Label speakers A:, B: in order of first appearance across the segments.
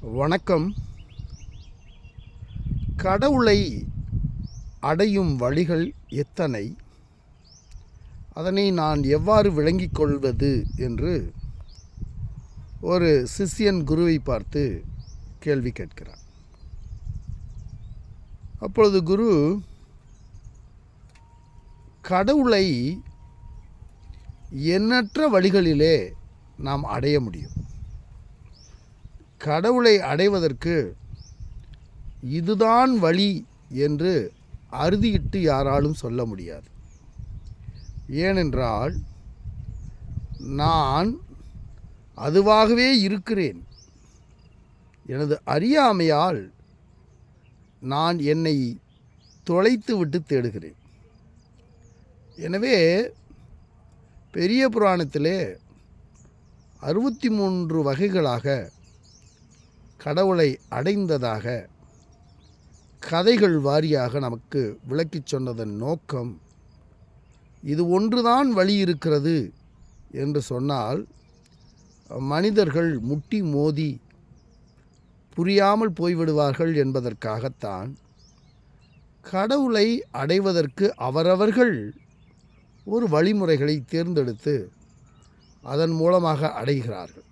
A: வணக்கம். கடவுளை அடையும் வழிகள் எத்தனை? அதனை நான் எவ்வாறு விளங்கிக் கொள்வது என்று ஒரு சிஷ்யன் குருவை பார்த்து கேள்வி கேட்கிறார் அப்பொழுது குரு கடவுளை எண்ணற்ற வழிகளிலே நாம் அடைய முடியும். கடவுளை அடைவதற்கு இதுதான் வழி என்று அறுதியிட்டு யாராலும் சொல்ல முடியாது. ஏனென்றால் நான் அதுவாகவே இருக்கிறேன். எனது அறியாமையால் நான் என்னை தொலைத்து விட்டு தேடுகிறேன். எனவே பெரிய புராணத்திலே அறுபத்தி மூன்று வகைகளாக கடவுளை அடைந்ததாக கதைகள் வாரியாக நமக்கு விளக்கிச் சொன்னதன் நோக்கம் இது ஒன்றுதான் வழி இருக்கிறது என்று சொன்னால் மனிதர்கள் முட்டி மோதி புரியாமல் போய்விடுவார்கள் என்பதற்காகத்தான் கடவுளை அடைவதற்கு அவரவர்கள் ஒரு வழிமுறைகளை தேர்ந்தெடுத்து அதன் மூலமாக அடைகிறார்கள்.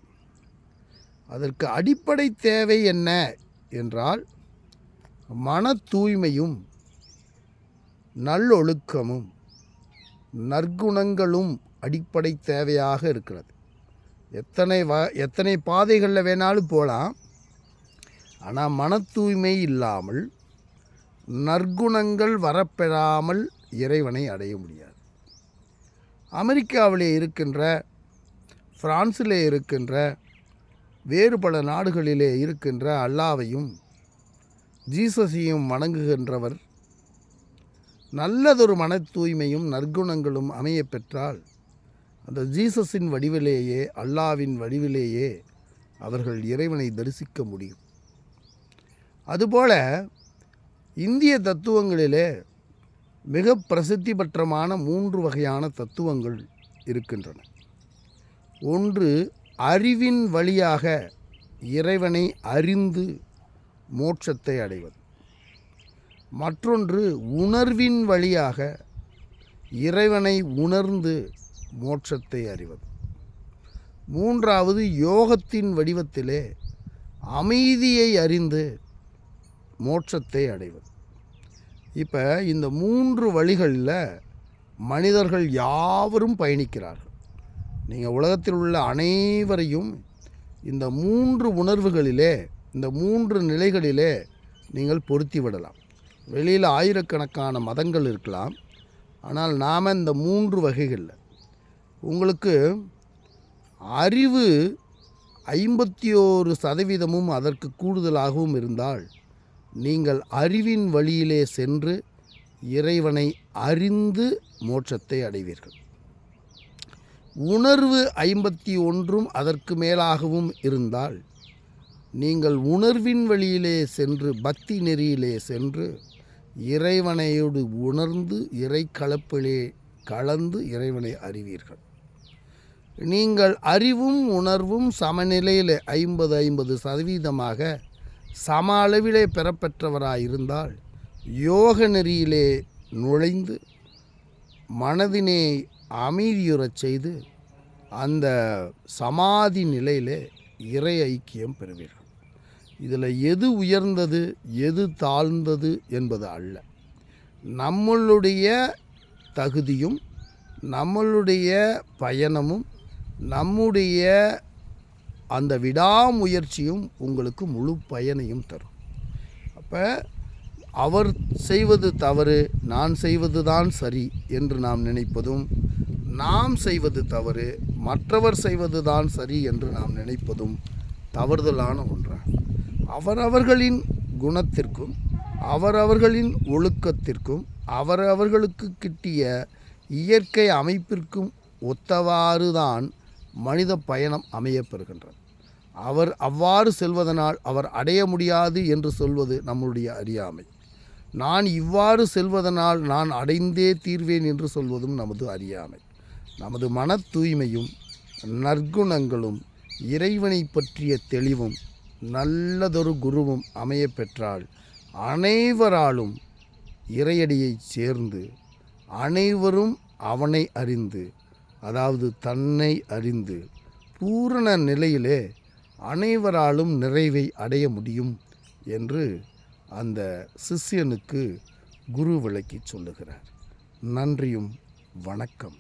A: அதற்கு அடிப்படை தேவை என்ன என்றால் மன தூய்மையும் நல்லொழுக்கமும் நற்குணங்களும் அடிப்படை தேவையாக இருக்கிறது. எத்தனை வ எத்தனை பாதைகளில் வேணாலும் போகலாம். ஆனால் மன தூய்மை இல்லாமல் நற்குணங்கள் வரப்பெறாமல் இறைவனை அடைய முடியாது. அமெரிக்காவிலே இருக்கின்ற பிரான்சிலே இருக்கின்ற வேறு பல நாடுகளிலே இருக்கின்ற அல்லாவையும் ஜீசஸையும் வணங்குகின்றவர். நல்லதொரு மன தூய்மையும் நற்குணங்களும் அமைய பெற்றால் அந்த ஜீசஸின் வடிவிலேயே அல்லாவின் வடிவிலேயே அவர்கள் இறைவனை தரிசிக்க முடியும். அதுபோல இந்திய தத்துவங்களிலே மிக பிரசித்தி பெற்றமான மூன்று வகையான தத்துவங்கள் இருக்கின்றன. ஒன்று அறிவின் வழியாக இறைவனை அறிந்து மோட்சத்தை அடைவது. மற்றொன்று உணர்வின் வழியாக இறைவனை உணர்ந்து மோட்சத்தை அறிவது. மூன்றாவது யோகத்தின் வடிவத்திலே அமைதியை அறிந்து மோட்சத்தை அடைவது. இப்போ இந்த மூன்று வழிகளில் மனிதர்கள் யாவரும் பயணிக்கிறார்கள். நீங்கள் உலகத்தில் உள்ள அனைவரையும் இந்த மூன்று உணர்வுகளிலே இந்த மூன்று நிலைகளிலே நீங்கள் பொருத்தி விடலாம். வெளியில் ஆயிரக்கணக்கான மதங்கள் இருக்கலாம். ஆனால் நாம் இந்த மூன்று வகைகளில். உங்களுக்கு அறிவு ஐம்பத்தி ஓரு சதவீதமும் அதற்கு கூடுதலாகவும் இருந்தால் நீங்கள் அறிவின் வழியிலே சென்று இறைவனை அறிந்து மோட்சத்தை அடைவீர்கள். உணர்வு ஐம்பத்தி ஒன்றும் அதற்கு மேலாகவும் இருந்தால் நீங்கள் உணர்வின் வழியிலே சென்று பக்தி நெறியிலே சென்று இறைவனையோடு உணர்ந்து இறை கலப்பிலே கலந்து இறைவனை அறிவீர்கள். நீங்கள் அறிவும் உணர்வும் சமநிலையில் ஐம்பது ஐம்பது சதவீதமாக சம அளவிலே பெறப்பெற்றவராயிருந்தால் யோக நெறியிலே நுழைந்து மனதினை அமைதியுறச் செய்து அந்த சமாதி நிலையிலே இறை ஐக்கியம் பெறுவீர்கள். இதில் எது உயர்ந்தது எது தாழ்ந்தது என்பது அல்ல. நம்மளுடைய தகுதியும் நம்மளுடைய பயணமும் நம்முடைய அந்த விடாமுயற்சியும் உங்களுக்கு முழு பயனையும் தரும். அப்போ அவர் செய்வது தவறு நான் செய்வது தான் சரி என்று நாம் நினைப்பதும் நாம் செய்வது தவறு மற்றவர் செய்வது தான் சரி என்று நாம் நினைப்பதும் தவறுதலான ஒன்றாகும். அவரவர்களின் குணத்திற்கும் அவரவர்களின் ஒழுக்கத்திற்கும் அவரவர்களுக்கு கிட்டிய இயற்கை அமைப்பிற்கும் ஒத்தவாறு தான் மனித பயணம் அமையப்பெறுகின்றது. அவர் அவ்வாறு செல்வதனால் அவர் அடைய முடியாது என்று சொல்வது நம்முடைய அறியாமை. நான் இவ்வாறு செல்வதனால் நான் அடைந்தே தீர்வேன் என்று சொல்வதும் நமது அறியாமை. நமது மன தூய்மையும் நற்குணங்களும் இறைவனை பற்றிய தெளிவும் நல்லதொரு குருவும் அமைய பெற்றால் அனைவராலும் இறையடியைச் சேர்ந்து அனைவரும் அவனை அறிந்து அதாவது தன்னை அறிந்து பூரண நிலையிலே அனைவராலும் நிறைவை அடைய முடியும் என்று அந்த சிஷ்யனுக்கு குரு விளக்கி சொல்லுகிறார். நன்றியும் வணக்கம்.